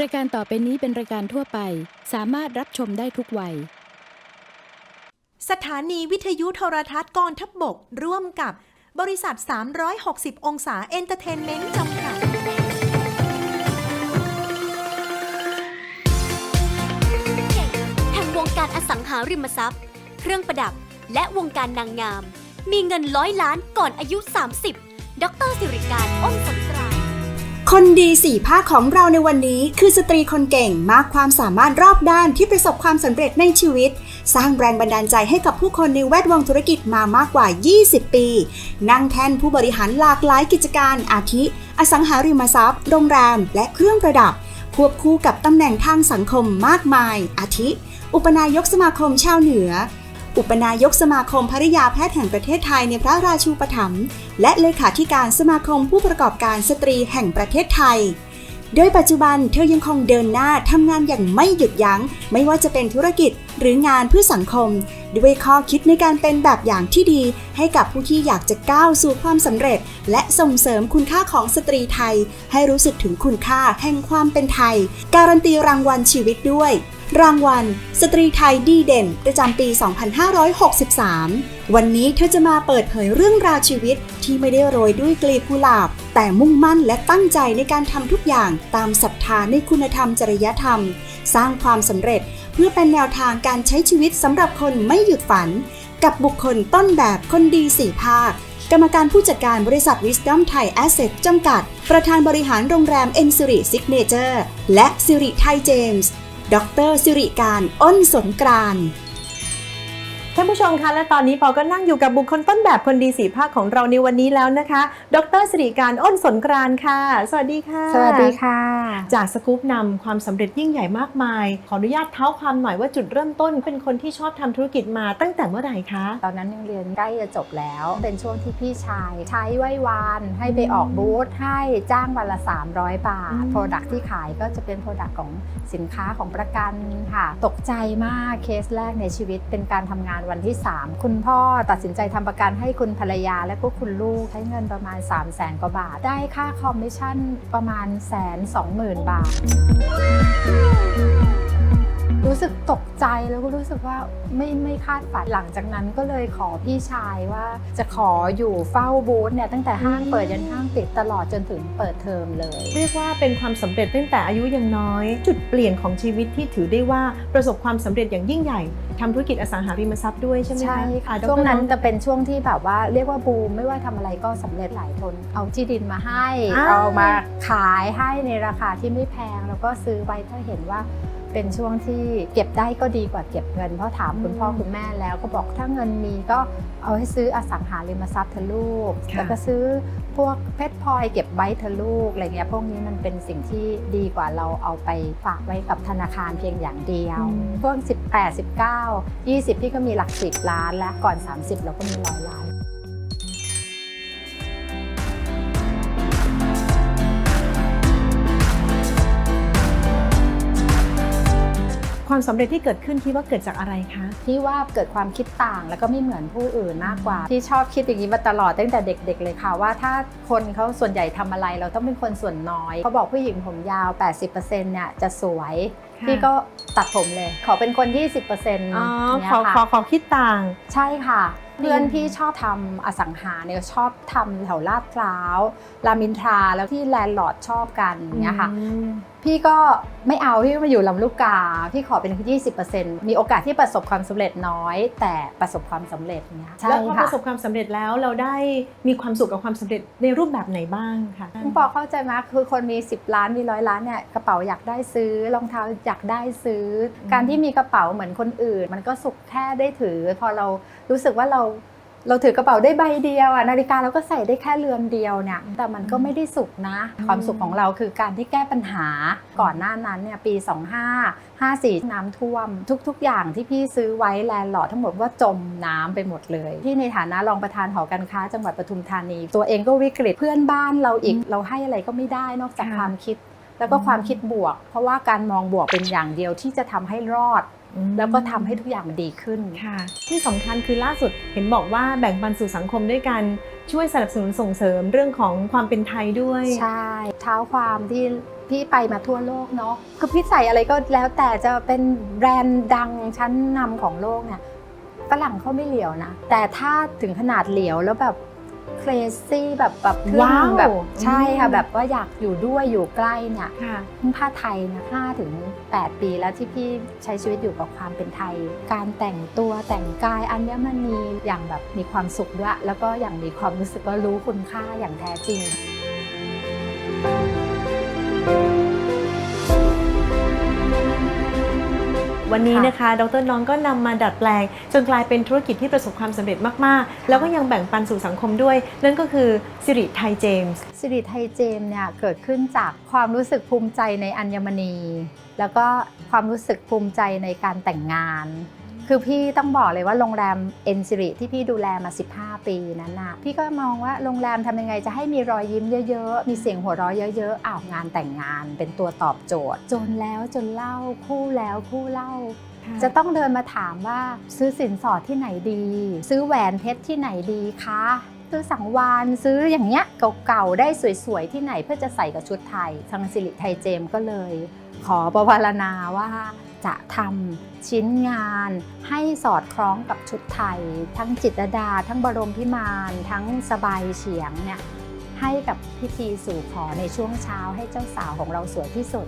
รายการต่อไปนี้เป็นรายการทั่วไป สามารถรับชมได้ทุกวัย สถานีวิทยุโทรทัศน์กองทัพบบก ร่วมกับบริษัท 360 องศาเอนเตอร์เทนเมนต์จำกัดเก่งแห่งวงการอสังหาริมทรัพย์ เครื่องประดับและวงการนางงาม มีเงินร้อยล้านก่อนอายุ 30 ดรสิริการอ้นสนตรา คนดีสี่ภาคของเราในวันนี้ คือสตรีคนเก่งมากความสามารถรอบด้านที่ประสบความสำเร็จในชีวิต สร้างแรงบันดาลใจให้กับผู้คนในแวดวงธุรกิจมามากกว่า 20 ปี นั่งแท่นผู้บริหารหลากหลายกิจการอาทิ อสังหาริมทรัพย์ โรงแรม และเครื่องประดับ ควบคู่กับตำแหน่งทางสังคมมากมาย อาทิ อุปนายกสมาคมชาวเหนือ อุปนายกสมาคมภริยาแพทย์แห่งประเทศไทยในพระราชูปถัมภ์และเลขาธิการสมาคมผู้ประกอบการสตรีแห่งประเทศไทย โดยปัจจุบันเธอยังคงเดินหน้าทำงานอย่างไม่หยุดยัง้ง ไม่ว่าจะเป็นธุรกิจหรืองานเพื่อสังคม ด้วยข้อคิดในการเป็นแบบอย่างที่ดี ให้กับผู้ที่อยากจะก้าวสู่ความสำเร็จ และส่งเสริมคุณค่าของสตรีไทย ให้รู้สึกถึงคุณค่าแห่งความเป็นไทย การันตีรางวัลชีวิตด้วย รางวัล สตรีไทยดีเด่น ประจำปี 2563 วันนี้เธอจะมาเปิดเผยเรื่องราวชีวิตที่ไม่ได้โรยด้วยกลีบกุหลาบ แต่มุ่งมั่นและตั้งใจในการทำทุกอย่างตามศรัทธาในคุณธรรมจริยธรรม สร้างความสำเร็จเพื่อเป็นแนวทางการใช้ชีวิตสำหรับคนไม่หยุดฝัน กับบุคคลต้นแบบคนดีสี่ภาคกรรมการผู้จัดการบริษัท Wisdom Thai Asset จำกัด ประธานบริหารโรงแรมเอ็นซิริซิกเนเจอร์และซิริไทยเจมส์ ดรสิริการ อ้นสงกราน ท่านผู้ชมคะและตอนนี้ปอก็นั่งอยู่กับบุคคลต้นแบบคนดีสีภาคของเราในวันนี้แล้วนะคะ ดรสิริการอ้นสนกรานต์ค่ะ สวัสดีค่ะ สวัสดีค่ะ จากสกู๊ปนำความสำเร็จยิ่งใหญ่มากมาย ขออนุญาตเท้าความหน่อยว่าจุดเริ่มต้น เป็นคนที่ชอบทำธุรกิจมาตั้งแต่เมื่อไหร่คะ ตอนนั้นยังเรียนใกล้จะจบแล้ว เป็นช่วงที่พี่ชาย ใช้ไหว้วานให้ไปออกบูธให้จ้างวันละ 300 บาทอืมโปรดักที่ขายก็จะเป็นโปรดักของสินค้าของประกันค่ะ ตกใจมากเคสแรกในชีวิตเป็นการทำงานวันที่ 3 คุณพ่อตัดสินใจทำประกันให้คุณภรรยาและก็คุณลูกใช้เงินประมาณ 3 0 0แสนกว่าบาท ได้ค่าคอมมิชชั่นประมาณแสนสองหมื่นบาท รู้สึกตกใจแล้วก็รู้สึกว่าไม่ไม่คาดฝันหลังจากนั้นก็เลยขอพี่ชายว่าจะขออยู่เฝ้าบูธเนี่ยตั้งแต่ห้างเปิดยันห้างปิดตลอดจนถึงเปิดเทอมเลย เรียกว่าเป็นความสำเร็จตั้งแต่อายุยังน้อย จุดเปลี่ยนของชีวิตที่ถือได้ว่าประสบความสำเร็จอย่างยิ่งใหญ่ทำธุรกิจอสังหาริมทรัพย์ด้วยใช่ไหมคะใช่ค่ะดรช่วงนั้นจะเป็นช่วงที่แบบว่าเรียกว่าบูมไม่ว่าทำอะไรก็สำเร็จหลายคน เอาที่ดินมาให้อ่าเอามาขายให้ในราคาที่ไม่แพง แล้วก็ซื้อไว้ถ้าเห็นว่า เป็นช่วงที่เก็บได้ก็ดีกว่าเก็บเงิน เพราะถามคุณพ่อคุณแม่แล้วก็บอกถ้าเงินมีก็เอาให้ซื้ออสังหาริมทรัพย์เธอะลูกค่ะแล้วก็ซื้อพวกเพชรพลอยเก็บไว้เธอะลูกอะไรเงี้ยพวกนี้มันเป็นสิ่งที่ดีกว่าเราเอาไปฝากไว้กับธนาคารเพียงอย่างเดียวพวก18 19 20 พี่ก็มีหลัก 10 ล้านแล้วก่อน 30 เราก็มีร้อยล้าน ความสำเร็จที่เกิดขึ้นคิดว่าเกิดจากอะไรคะที่ว่าเกิดความคิดต่างแล้วก็ไม่เหมือนผู้อื่นมากกว่า ที่ชอบคิดอย่างนี้มาตลอดตั้งแต่เด็ก ๆ เลยค่ะว่าถ้าคนเขาส่วนใหญ่ทำอะไร เราต้องเป็นคนส่วนน้อยเขาบอกผู้หญิงผมยาว 80%เนี่ยจะสวยค่ะพี่ก็ตัดผมเลย ขอเป็นคน 20%เนอ๋อี่ยขอค่ะขอขอคิดต่าง ใช่ค่ะอืมเพื่อนพี่ชอบทำอสังหาเนี่ยชอบทำแถวลาดพร้าว รามอินทราแล้วที่แลนด์ลอร์ดชอบกันเนี่ยค่ะอืมพี่ก็ไม่เอาพี่ก็มาอยู่ลำลูกกา พี่ขอเป็น 20%มีโอกาสที่ประสบความสำเร็จน้อย แต่ประสบความสำเร็จเนี่ยใช่แล้วพอปค่ะระสบความสำเร็จแล้วเราได้มีความสุขกับความสำเร็จในรูปแบบไหนบ้างคะคุณปอเข้าใจไหมคือคนมี 10 ล้านมีร้อยล้านเนี่ยกระเป๋าอยากได้ซื้อรองเท้าอยากได้ซื้ออการที่มีกระเป๋าเหมือนคนอื่น มันก็สุขแค่ได้ถือ พอเรารู้สึกว่าเรา เราถือกระเป๋าได้ใบเดียวอะนาฬิกาเราก็ใส่ได้แค่เรือนเดียวเนี่ยแต่มันก็ไม่ได้สุขนะ ความสุขของเราคือการที่แก้ปัญหาก่อนหน้านั้นเนี่ยปี 25 54 น้ำท่วม ทุก ๆ อย่างที่พี่ซื้อไว้แลนด์ลอร์ดทั้งหมดว่าจมน้ำไปหมดเลยที่ในฐานะรองประธานหอการค้าจังหวัดปทุมธานี ตัวเองก็วิกฤตเพื่อนบ้านเราอีกเราให้อะไรก็ไม่ได้นอกจากค่ะความคิดแล้วก็ความคิดบวก เพราะว่าการมองบวกเป็นอย่างเดียวที่จะทำให้รอดอืม แล้วก็ทำให้ทุกอย่างมันดีขึ้นค่ะที่สำคัญคือล่าสุดเห็นบอกว่าแบ่งปันสู่สังคมด้วยการช่วยสนับสนุนส่งเสริมเรื่องของความเป็นไทยด้วย ใช่เท้าความที่พี่ไปมาทั่วโลกเนาะคือพี่ใส่อะไรก็แล้วแต่จะเป็นแบรนด์ดังชั้นนำของโลกเนี่ยฝรั่งเขาไม่เหลียวนะ แต่ถ้าถึงขนาดเหลียวแล้วแบบ crazy แบบแบบทึ่งว้าวแบบใช่ค่ะอืมแบบว่าอยากอยู่ด้วยอยู่ใกล้เนี่ยค่ะผ้าไทยนะ5ถึง8ปีแล้วที่พี่ใช้ชีวิตอยู่กับความเป็นไทย การแต่งตัวแต่งกายอัญมณีอย่างแบบมีความสุขด้วย แล้วก็อย่างมีความรู้สึกว่ารู้คุณค่าอย่างแท้จริง วันนี้ค่ะนะคะ ดรน้องก็นำมาดัดแปลง จนกลายเป็นธุรกิจที่ประสบความสำเร็จมากๆ แล้วก็ยังแบ่งปันสู่สังคมด้วย นั่นก็คือสิริไทยเจมส์สิริไทยเจมส์เนี่ยเกิดขึ้นจากความรู้สึกภูมิใจในอัญมณี แล้วก็ความรู้สึกภูมิใจในการแต่งงาน คือพี่ต้องบอกเลยว่าโรงแรมเอ็นซิริที่พี่ดูแลมา 15 ปีนั้นนะพี่ก็มองว่าโรงแรมทำยังไงจะให้มีรอยยิ้มเยอะๆ มีเสียงหัวเราะเยอะๆอ้าวงานแต่งงานเป็นตัวตอบโจทย์ จนแล้วจนเล่าคู่แล้วคู่เล่าจะต้องเดินมาถามว่าซื้อสินสอดที่ไหนดี ซื้อแหวนเพชรที่ไหนดีคะซื้อสังวานซื้ออย่างเงี้ยเก่าๆได้สวยๆที่ไหนเพื่อจะใส่กับชุดไทยทางสิริไทยเจมส์ก็เลย ขอประวารณาว่า จะทำชิ้นงานให้สอดคล้องกับชุดไทย ทั้งจิตรดา ทั้งบรมพิมานทั้งสบายเฉียงเนี่ยให้กับพิธีสู่ขอในช่วงเช้าให้เจ้าสาวของเราสวยที่สุด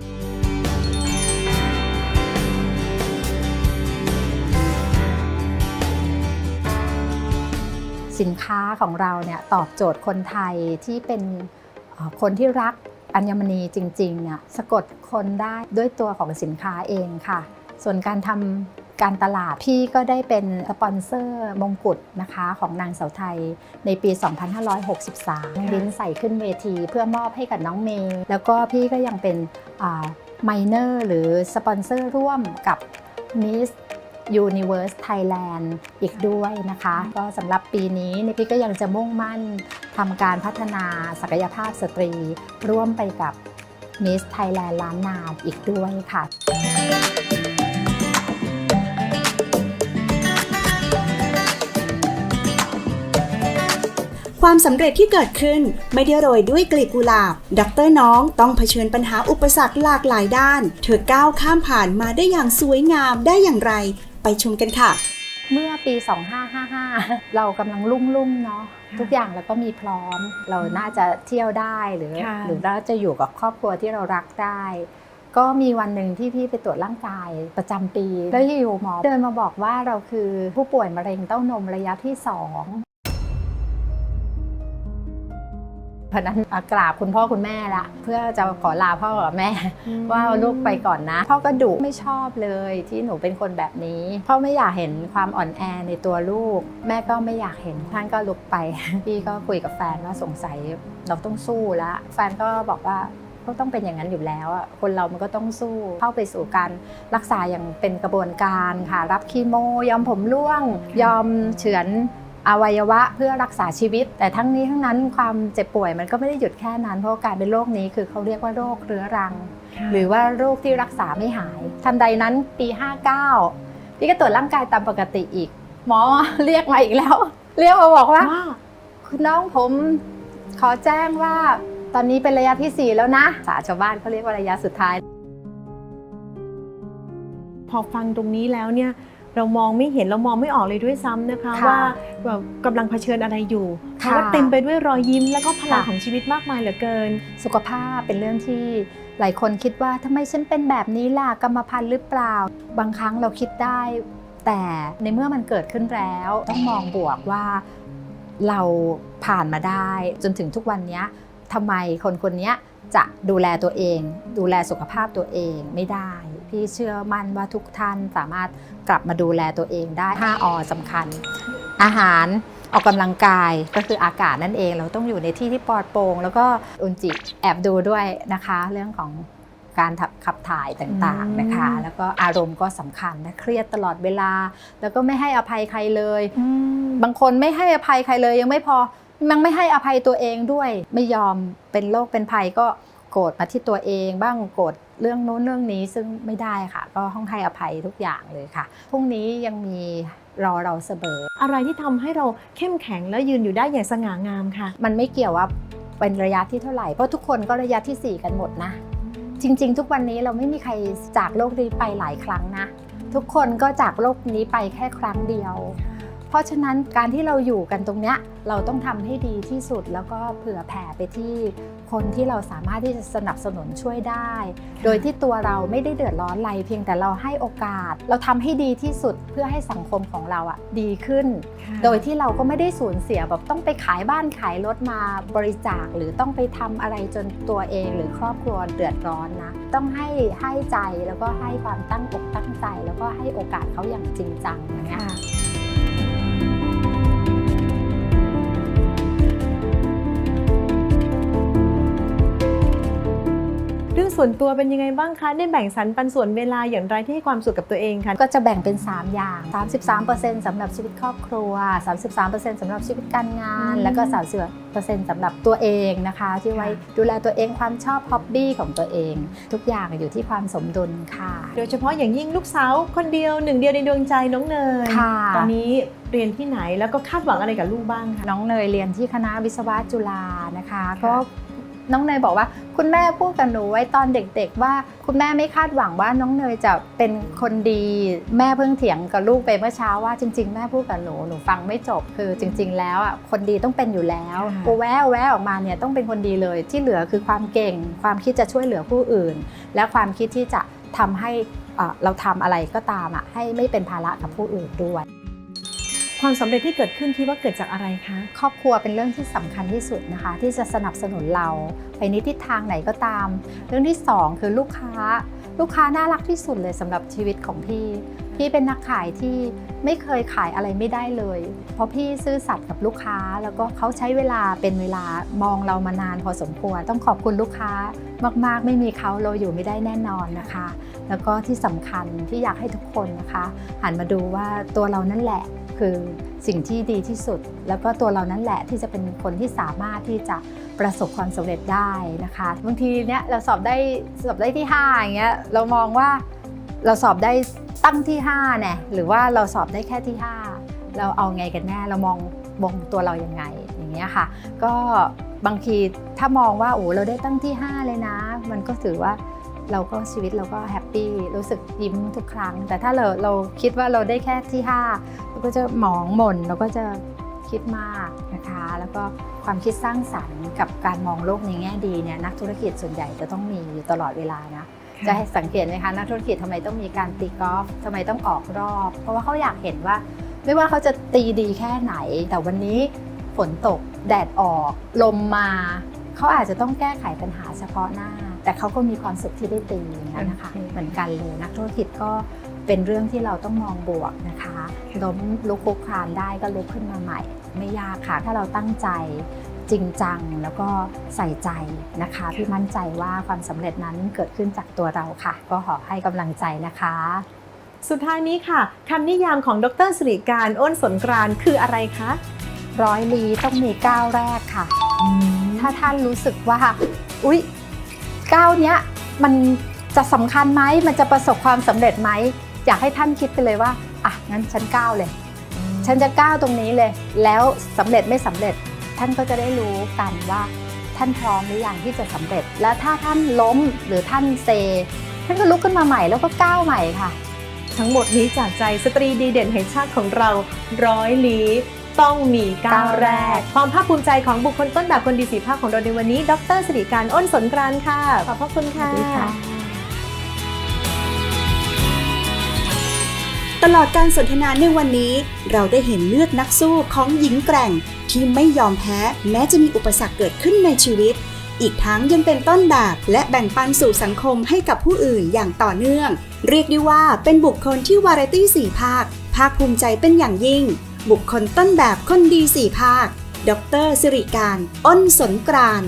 สินค้าของเราเนี่ยตอบโจทย์คนไทยที่เป็นคนที่รัก อัญมณีจริงๆเนี่ยสะกดคนได้ด้วยตัวของสินค้าเองค่ะ ส่วนการทำการตลาดพี่ก็ได้เป็นสปอนเซอร์มงกุฎนะคะของนางสาวไทยในปี 2563ลิ้นใส่ขึ้นเวทีเพื่อมอบให้กับน้องเมย์แล้วก็พี่ก็ยังเป็นไมเนอร์หรือสปอนเซอร์ร่วมกับ Miss Universe Thailand อีกด้วยนะคะ ก็สำหรับปีนี้เนี่ยพี่ก็ยังจะมุ่งมั่นทำการพัฒนาศักยภาพสตรี ร่วมไปกับ Miss Thailand ล้านนาอีกด้วยค่ะความสำเร็จที่เกิดขึ้นไม่ได้โรยด้วยกลีบกุหลาบ ดรน้องต้องเผชิญปัญหาอุปสรรคหลากหลายด้าน เธอก้าวข้ามผ่านมาได้อย่างสวยงามได้อย่างไร ไปชมกันค่ะ เมื่อปี 2555 เรากำลังรุ่งรุ่งๆเนาะค่ะทุกอย่างเราก็มีพร้อม เราน่าจะเที่ยวได้หรือค่ะหรือเราจะอยู่กับครอบครัวที่เรารักได้ ก็มีวันหนึ่งที่พี่ไปตรวจร่างกายประจำปี แล้วอยู่ๆหมอเดินมาบอกว่าเราคือผู้ป่วยมะเร็งเต้านมระยะที่2เพราะฉะนั้นอะกราบคุณพ่อคุณแม่ละเพื่อจะขอลาพ่อกับแม่ ว่าลูกไปก่อนนะ พ่อก็ดุไม่ชอบเลยที่หนูเป็นคนแบบนี้ พ่อไม่อยากเห็นความอ่อนแอในตัวลูก แม่ก็ไม่อยากเห็นท่านก็ลุกไปพี่ก็คุยกับแฟนว่าสงสัยเราต้องสู้แล้วแฟนก็บอกว่าก็ต้องเป็นอย่างนั้นอยู่แล้วอะคนเรามันก็ต้องสู้ เข้าไปสู่การรักษาอย่างเป็นกระบวนการค่ะ รับคีโม ยอมผมร่วง ยอมเฉือน อวัยวะเพื่อรักษาชีวิต แต่ทั้งนี้ทั้งนั้นความเจ็บป่วยมันก็ไม่ได้หยุดแค่นั้น เพราะว่าการเป็นโรคนี้คือเขาเรียกว่าโรคเรื้อรัง หรือว่าโรคที่รักษาไม่หาย ทันใดนั้นปี 59 พี่ก็ตรวจร่างกายตามปกติอีก หมอเรียกมาอีกแล้ว เรียกมาบอกว่าว้าวคุณน้องผมขอแจ้งว่าตอนนี้เป็นระยะที่ 4 แล้วนะสาชาวบ้านเขาเรียกว่าระยะสุดท้าย พอฟังตรงนี้แล้วเนี่ย เรามองไม่เห็นเรามองไม่ออกเลยด้วยซ้ำนะคะค่ะว่าแบบกำลังเผชิญอะไรอยู่เพค่ะ ราะว่าเต็มไปด้วยรอยยิ้มแล้วก็พลังค่ะของชีวิตมากมายเหลือเกิน สุขภาพเป็นเรื่องที่หลายคนคิดว่าทำไมฉันเป็นแบบนี้ล่ะกรรมพันธุ์หรือเปล่า บางครั้งเราคิดได้ แต่ในเมื่อมันเกิดขึ้นแล้ว ต้องมองบวกว่าเราผ่านมาได้ จนถึงทุกวันนี้ทำไมคนคนนี้จะดูแลตัวเอง ดูแลสุขภาพตัวเองไม่ได้ พี่เชื่อมั่นว่าทุกท่านสามารถกลับมาดูแลตัวเองได้ 5อสำคัญ อาหารออกกำลังกายก็คืออากาศนั่นเอง เราต้องอยู่ในที่ที่ปลอดโปร่งแล้วก็อุนจิแอบดูด้วยนะคะ เรื่องของการขับขับถ่ายต่างๆนะคะอืมแล้วก็อารมณ์ก็สำคัญนะเครียดตลอดเวลา แล้วก็ไม่ให้อภัยใครเลย บางคนไม่ให้อภัยใครเลยยังไม่พอยังไม่ให้อภัยตัวเองด้วย ไม่ยอมเป็นโรคเป็นภัยก็โกรธมาที่ตัวเอง บ้างโกรธ เรื่องนู้นเรื่องนี้ซึ่งไม่ได้ค่ะ ก็ต้องให้อภัยทุกอย่างเลยค่ะพรุ่งนี้ยังมีรอเราเสมออะไรที่ทำให้เราเข้มแข็งและยืนอยู่ได้อย่างสง่างามค่ะ มันไม่เกี่ยวว่าเป็นระยะที่เท่าไหร่เพราะทุกคนก็ระยะที่ 4 กันหมดนะ จริง ๆ ทุกวันนี้เราไม่มีใครจากโลกนี้ไปหลายครั้งนะ ทุกคนก็จากโลกนี้ไปแค่ครั้งเดียว เพราะฉะนั้นการที่เราอยู่กันตรงเนี้ยเราต้องทำให้ดีที่สุดแล้วก็เผื่อแผ่ไปที่คนที่เราสามารถที่จะสนับสนุนช่วยได้ โดยที่ตัวเราไม่ได้เดือดร้อนอะไรเพียงแต่เราให้โอกาส เราทำให้ดีที่สุดเพื่อให้สังคมของเราอะดีขึ้น โดยที่เราก็ไม่ได้สูญเสียแบบต้องไปขายบ้านขายรถมาบริจาค หรือต้องไปทำอะไรจนตัวเองหรือครอบครัวเดือดร้อนนะต้องให้ให้ใจแล้วก็ให้ความตั้งอกตั้งใจ แล้วก็ให้โอกาสเขาอย่างจริงจังอย่ ส่วนตัวเป็นยังไงบ้างคะ ได้แบ่งสรรปันส่วนเวลาอย่างไรที่ให้ความสุขกับตัวเองคะก็จะแบ่งเป็น 3 อย่าง 33%สำหรับชีวิตครอบครัว 33%สำหรับชีวิตการงานอืมแล้วก็ 30%สำหรับตัวเองนะคะ ที่ไว้ค่ะดูแลตัวเองความชอบฮ็อบบี้ของตัวเอง ทุกอย่างอยู่ที่ความสมดุลค่ะ โดยเฉพาะอย่างยิ่งลูกสาวคนเดียวหนึ่งเดียวในดวงใจน้องเนยค่ะตอนนี้เรียนที่ไหนแล้วก็คาดหวังอะไรกับลูกบ้างคะน้องเนยเรียนที่คณะวิศวะจุฬานะคะ ก็ น้องเนยบอกว่า คุณแม่พูดกับหนูไว้ตอนเด็กๆ ว่าคุณแม่ไม่คาดหวังว่าน้องเนยจะเป็นคนดีแม่เพิ่งเถียงกับลูกไปเมื่อเช้าว่าจริง ๆ แม่พูดกับหนูหนูฟังไม่จบคือจริง ๆ แล้วอะคนดีต้องเป็นอยู่แล้วค่ะกูแววแววออกมาเนี่ยต้องเป็นคนดีเลยที่เหลือคือความเก่ง ความคิดจะช่วยเหลือผู้อื่น และความคิดที่จะทำให้เอ่อเราทำอะไรก็ตามอะให้ไม่เป็นภาระกับผู้อื่นด้วย ความสำเร็จที่เกิดขึ้นคิดว่าเกิดจากอะไรคะ ครอบครัวเป็นเรื่องที่สำคัญที่สุดนะคะ ที่จะสนับสนุนเราไปในทิศทางไหนก็ตาม เรื่องที่สองคือลูกค้า ลูกค้าน่ารักที่สุดเลยสำหรับชีวิตของพี่ พี่เป็นนักขายที่ไม่เคยขายอะไรไม่ได้เลย เพราะพี่ซื่อสัตย์กับลูกค้าแล้วก็เขาใช้เวลาเป็นเวลามองเรามานานพอสมควร ต้องขอบคุณลูกค้ามาก ๆ ไม่มีเขาเราอยู่ไม่ได้แน่นอนนะคะ แล้วก็ที่สำคัญที่อยากให้ทุกคนนะคะหันมาดูว่าตัวเรานั่นแหละ คือสิ่งที่ดีที่สุด แล้วก็ตัวเรานั่นแหละที่จะเป็นคนที่สามารถที่จะประสบความสำเร็จได้นะคะบางทีเนี้ยเราสอบได้สอบได้ที่5อย่างเงี้ยเรามองว่าเราสอบได้ตั้งที่5เนี่ยหรือว่าเราสอบได้แค่ที่ 5 เราเอาไงกันแน่เรามองมองตัวเรายังไงอย่างเงี้ยค่ะ ก็บางทีถ้ามองว่าโอ้เราได้ตั้งที่ 5 เลยนะ มันก็ถือว่าเราก็ชีวิตเราก็แฮปปี้รู้สึกยิ้มทุกครั้ง แต่ถ้าเราเราคิดว่าเราได้แค่ที่5เรา ก็จะหมองหม่นเราก็จะคิดมากนะคะ แล้วก็ความคิดสร้างสรรค์กับการมองโลกในแง่ดีเนี่ยนักธุรกิจส่วนใหญ่จะต้องมีอยู่ตลอดเวลานะจะให้สังเกตไหมคะนักธุรกิจทำไมต้องมีการตีกอล์ฟทำไมต้องออกรอบ เพราะว่าเขาอยากเห็นว่า ไม่ว่าเขาจะตีดีแค่ไหน แต่วันนี้ฝนตกแดดออกลมมา เขาอาจจะต้องแก้ไขปัญหาเฉพาะหน้า แต่เขาก็มีความสุขที่ได้ตีอย่างนั้นนะคะโอเคเหมือนกันเลยนักธุรกิจก็ เป็นเรื่องที่เราต้องมองบวกนะคะล้มลุกคลุกคลานได้ก็ลุกขึ้นมาใหม่ ไม่ยากค่ะ ถ้าเราตั้งใจจริงจังแล้วก็ใส่ใจนะคะพี่มั่นใจว่าความสำเร็จนั้นเกิดขึ้นจากตัวเราค่ะ ก็ขอให้กำลังใจนะคะ สุดท้ายนี้ค่ะคำนิยามของดรสิริการอ้นสนกรานต์คืออะไรคะร้อยลีต้องมีก้าวแรกค่ะ ถ้าท่านรู้สึกว่า อุ๊ยก้าวเนี้ยมันจะสำคัญไหมมันจะประสบความสำเร็จไหม อยากให้ท่านคิดไปเลยว่าอะงั้นฉันก้าวเลย ฉันจะก้าวตรงนี้เลย แล้วสำเร็จไม่สำเร็จ ท่านก็จะได้รู้กันว่าท่านพร้อมหรือยังที่จะสำเร็จ และถ้าท่านล้มหรือท่านเซ ท่านก็ลุกขึ้นมาใหม่แล้วก็ก้าวใหม่ค่ะ ทั้งหมดนี้จากใจสตรีดีเด่นแห่งชาติของเราร้อยลี้ต้องมีก้าวแรก ความภาคภูมิใจของบุคคลต้นแบบคนดีสีภาคของเราในวันนี้ ดรสิริการอ้นสนกรานต์ค่ะ ขอบพระคุณค่ะ ตลอดการสนทนาในวันนี้ เราได้เห็นเลือดนักสู้ของหญิงแกร่ง ที่ไม่ยอมแพ้แม้จะมีอุปสรรคเกิดขึ้นในชีวิต อีกทั้งยังเป็นต้นแบบ และแบ่งปันสู่สังคมให้กับผู้อื่นอย่างต่อเนื่อง เรียกได้ว่าเป็นบุคคลที่วาไรตี้สี่ภาค ภาคภูมิใจเป็นอย่างยิ่ง บุคคลต้นแบบคนดีสี่ภาค ดรสิริการ อ้นสนกราน